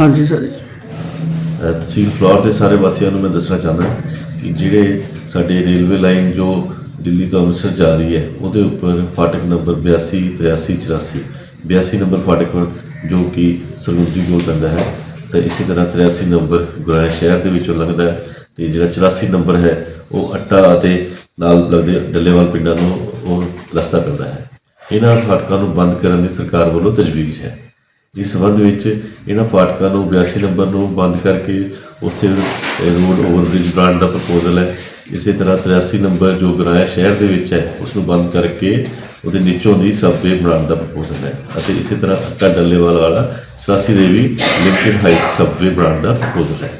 ਹਾਂਜੀ ਸਰ। ਅ, ਤਹਿਸੀਲ ਫਲੋਰ ਦੇ ਸਾਰੇ ਵਾਸੀਆਂ ਨੂੰ ਮੈਂ ਦੱਸਣਾ ਚਾਹੁੰਦਾ ਕਿ ਜਿਹੜੇ ਸਾਡੇ ਰੇਲਵੇ ਲਾਈਨ ਜੋ ਦਿੱਲੀ ਤੋਂ ਅੰਮ੍ਰਿਤਸਰ ਜਾ ਰਹੀ ਹੈ ਉਹਦੇ ਉੱਪਰ ਫਾਟਕ ਨੰਬਰ 82 83 84 82 ਨੰਬਰ ਫਾਟਕ ਪਰ ਜੋ ਕਿ ਸਰਗੁੰਦੀ ਕੋਲ ਪੈਂਦਾ ਹੈ ਤੇ ਇਸੇ ਤਰ੍ਹਾਂ 83 ਨੰਬਰ ਗੁਰਾਇਆ ਸ਼ਹਿਰ ਦੇ ਵਿੱਚੋਂ ਲੰਘਦਾ ਹੈ ਤੇ ਜਿਹੜਾ 84 ਨੰਬਰ ਹੈ ਉਹ ਅੱਟਾ ਅਤੇ ਨਾਲ ਲੱਗਦੇ ਡੱਲੇਵਾਲ ਪਿੰਡਾਂ ਨੂੰ ਉਹ ਰਸਤਾ ਕਰਦਾ ਹੈ। ਇਹਨਾਂ ਫਾਟਕਾਂ ਨੂੰ ਬੰਦ ਕਰਨ ਦੀ ਸਰਕਾਰ ਵੱਲੋਂ ਤਜਵੀਜ਼ ਹੈ। ਇਸ ਸੰਬੰਧ ਵਿੱਚ ਇਹਨਾਂ ਫਾਟਕਾਂ ਨੂੰ 82 ਨੰਬਰ ਨੂੰ ਬੰਦ ਕਰਕੇ ਉੱਥੇ ਰੋਡ ਓਵਰਬ੍ਰਿਜ ਬਣਾਉਣ ਦਾ ਪ੍ਰਪੋਜ਼ਲ ਹੈ। ਇਸੇ ਤਰ੍ਹਾਂ 83 ਨੰਬਰ ਜੋ ਗਰਾਇਆ ਸ਼ਹਿਰ ਦੇ ਵਿੱਚ ਹੈ, ਉਸ ਨੂੰ ਬੰਦ ਕਰਕੇ ਉਹਦੇ ਨੀਚੋਂ ਦੀ ਸਬਵੇ ਬਣਾਉਣ ਦਾ ਪ੍ਰਪੋਜ਼ਲ ਹੈ ਅਤੇ ਇਸੇ ਤਰ੍ਹਾਂ ਅੱਕਾ ਡੱਲੇਵਾਲ ਵਾਲਾ 84 ਦੇ ਵੀ ਲਿਮਟਿਡ ਹਾਈਟ ਸਬਵੇ ਬਣਾਉਣ ਦਾ ਪ੍ਰਪੋਜ਼ਲ ਹੈ।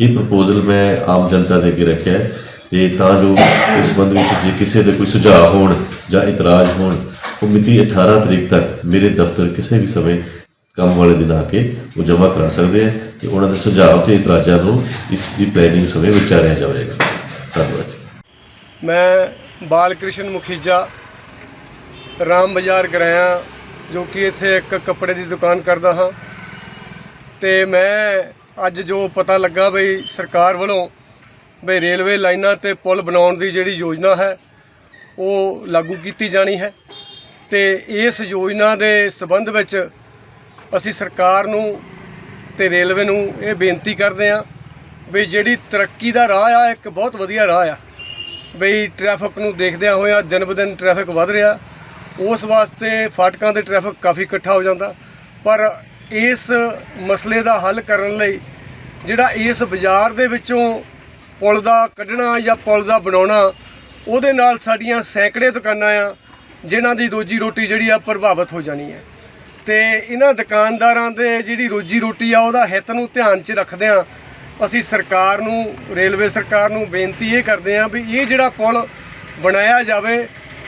ਇਹ ਪ੍ਰਪੋਜ਼ਲ ਮੈਂ ਆਮ ਜਨਤਾ ਦੇ ਅੱਗੇ ਰੱਖਿਆ ਹੈ ਤੇ ਤਾਂ ਜੋ ਇਸ ਸੰਬੰਧ ਵਿੱਚ ਜੇ ਕਿਸੇ ਦੇ ਕੋਈ ਸੁਝਾਅ ਹੋਣ ਜਾਂ ਇਤਰਾਜ਼ ਹੋਣ, ਉਹ ਮਿਤੀ 18 ਤਰੀਕ ਤੱਕ ਮੇਰੇ ਦਫ਼ਤਰ ਕਿਸੇ ਵੀ ਸਮੇਂ ਕੰਮ ਵਾਲੇ ਦਿਨ ਆ ਕੇ ਉਹ ਜਮ੍ਹਾਂ ਕਰਾ ਸਕਦੇ ਆ ਤੇ ਉਹਨਾਂ ਦੇ ਸੁਝਾਅ ਤੇ ਇਤਰਾਜ਼ਾਂ ਨੂੰ ਇਸ ਦੀ ਪਲੈਨਿੰਗ ਸਮੇਂ ਵਿਚਾਰਿਆ ਜਾਵੇਗਾ। ਧੰਨਵਾਦ ਮੈਂ ਬਾਲ ਕ੍ਰਿਸ਼ਨ ਮੁਖੀਜਾ, ਰਾਮ ਬਾਜ਼ਾਰ ਗਰਾਇਆ ਜੋ ਕਿ ਇੱਥੇ ਇੱਕ ਕੱਪੜੇ ਦੀ ਦੁਕਾਨ ਕਰਦਾ ਹਾਂ। ਤੇ ਮੈਂ ਅੱਜ ਜੋ ਪਤਾ ਲੱਗਾ ਬਈ ਸਰਕਾਰ ਵੱਲੋਂ ਬਈ ਰੇਲਵੇ ਲਾਈਨਾਂ ਤੇ ਪੁਲ ਬਣਾਉਣ ਦੀ ਜਿਹੜੀ ਯੋਜਨਾ ਹੈ, ਉਹ ਲਾਗੂ ਕੀਤੀ ਜਾਣੀ ਹੈ। ਤੇ ਇਸ ਯੋਜਨਾ ਦੇ ਸਬੰਧ ਵਿੱਚ ਅਸੀਂ ਸਰਕਾਰ ਨੂੰ ਤੇ ਰੇਲਵੇ ਨੂੰ ਇਹ ਬੇਨਤੀ ਕਰਦੇ ਹਾਂ ਵੀ ਜਿਹੜੀ ਤਰੱਕੀ ਦਾ ਰਾਹ ਆ, ਇੱਕ ਬਹੁਤ ਵਧੀਆ ਰਾਹ ਆ। ਬਈ ਟ੍ਰੈਫਿਕ ਨੂੰ ਦੇਖਦਿਆਂ ਹੋਇਆ ਦਿਨ ਬ ਦਿਨ ਟ੍ਰੈਫਿਕ ਵੱਧ ਰਿਹਾ। ਉਸ ਵਾਸਤੇ ਫਾਟਕਾਂ ਤੇ ਟ੍ਰੈਫਿਕ ਕਾਫੀ ਇਕੱਠਾ ਹੋ ਜਾਂਦਾ। ਪਰ ਇਸ ਮਸਲੇ ਦਾ ਹੱਲ ਕਰਨ ਲਈ ਜਿਹੜਾ ਇਸ ਬਾਜ਼ਾਰ ਦੇ ਵਿੱਚੋਂ ਪੁਲ ਦਾ ਕੱਢਣਾ ਜਾਂ ਪੁਲ ਦਾ ਬਣਾਉਣਾ, ਉਹਦੇ ਨਾਲ ਸਾਡੀਆਂ ਸੈਂਕੜੇ ਦੁਕਾਨਾਂ ਆ, ਜਿਨ੍ਹਾਂ ਦੀ ਰੋਜੀ ਰੋਟੀ ਜਿਹੜੀ ਆ ਪ੍ਰਭਾਵਿਤ ਹੋ ਜਾਣੀ ਹੈ। ਤੇ ਇਹਨਾਂ ਦੁਕਾਨਦਾਰਾਂ ਦੇ ਜਿਹੜੀ ਰੋਜੀ ਰੋਟੀ ਆ, ਉਹਦਾ ਹਿੱਤ ਨੂੰ ਧਿਆਨ 'ਚ ਰੱਖਦਿਆਂ ਅਸੀਂ ਸਰਕਾਰ ਨੂੰ, ਰੇਲਵੇ ਸਰਕਾਰ ਨੂੰ ਬੇਨਤੀ ਇਹ ਕਰਦੇ ਹਾਂ ਵੀ ਇਹ ਜਿਹੜਾ ਪੁਲ ਬਣਾਇਆ ਜਾਵੇ,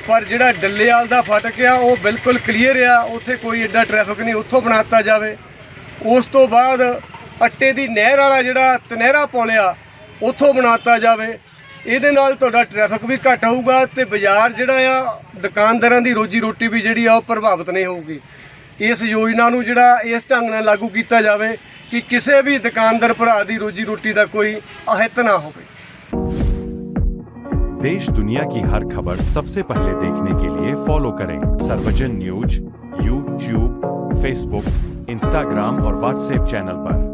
ਪਰ ਜਿਹੜਾ ਡੱਲੇਵਾਲ ਦਾ ਫਾਟਕ ਆ, ਉਹ ਬਿਲਕੁਲ ਕਲੀਅਰ ਆ, ਉੱਥੇ ਕੋਈ ਐਡਾ ਟ੍ਰੈਫਿਕ ਨਹੀਂ, ਉੱਥੋਂ ਬਣਾਤਾ ਜਾਵੇ। ਉਸ ਤੋਂ ਬਾਅਦ ਅੱਟੇ ਦੀ ਨਹਿਰ ਵਾਲਾ ਜਿਹੜਾ ਤਨਹਿਰਾ ਪੁਲ ਆ, ਉੱਥੋਂ ਬਣਾਤਾ ਜਾਵੇ। ਇਹਦੇ ਨਾਲ ਤੁਹਾਡਾ ਟ੍ਰੈਫਿਕ ਵੀ ਘੱਟ ਹੋਊਗਾ ਤੇ ਬਾਜ਼ਾਰ ਜਿਹੜਾ ਆ, ਦੁਕਾਨਦਾਰਾਂ ਦੀ ਰੋਜੀ ਰੋਟੀ ਵੀ ਜਿਹੜੀ ਆ, ਉਹ ਪ੍ਰਭਾਵਿਤ ਨਹੀਂ ਹੋਊਗੀ। ਇਸ ਯੋਜਨਾ ਨੂੰ ਜਿਹੜਾ ਇਸ ਢੰਗ ਨਾਲ ਲਾਗੂ ਕੀਤਾ ਜਾਵੇ ਕਿ ਕਿਸੇ ਵੀ ਦੁਕਾਨਦਾਰ ਭਰਾ ਦੀ ਰੋਜੀ ਰੋਟੀ ਦਾ ਕੋਈ ਅਹਿਤ ਨਾ ਹੋਵੇ देश दुनिया की हर खबर सबसे पहले देखने के लिए फॉलो करें Sarvajan news YouTube Facebook Instagram और व्हाट्सएप चैनल पर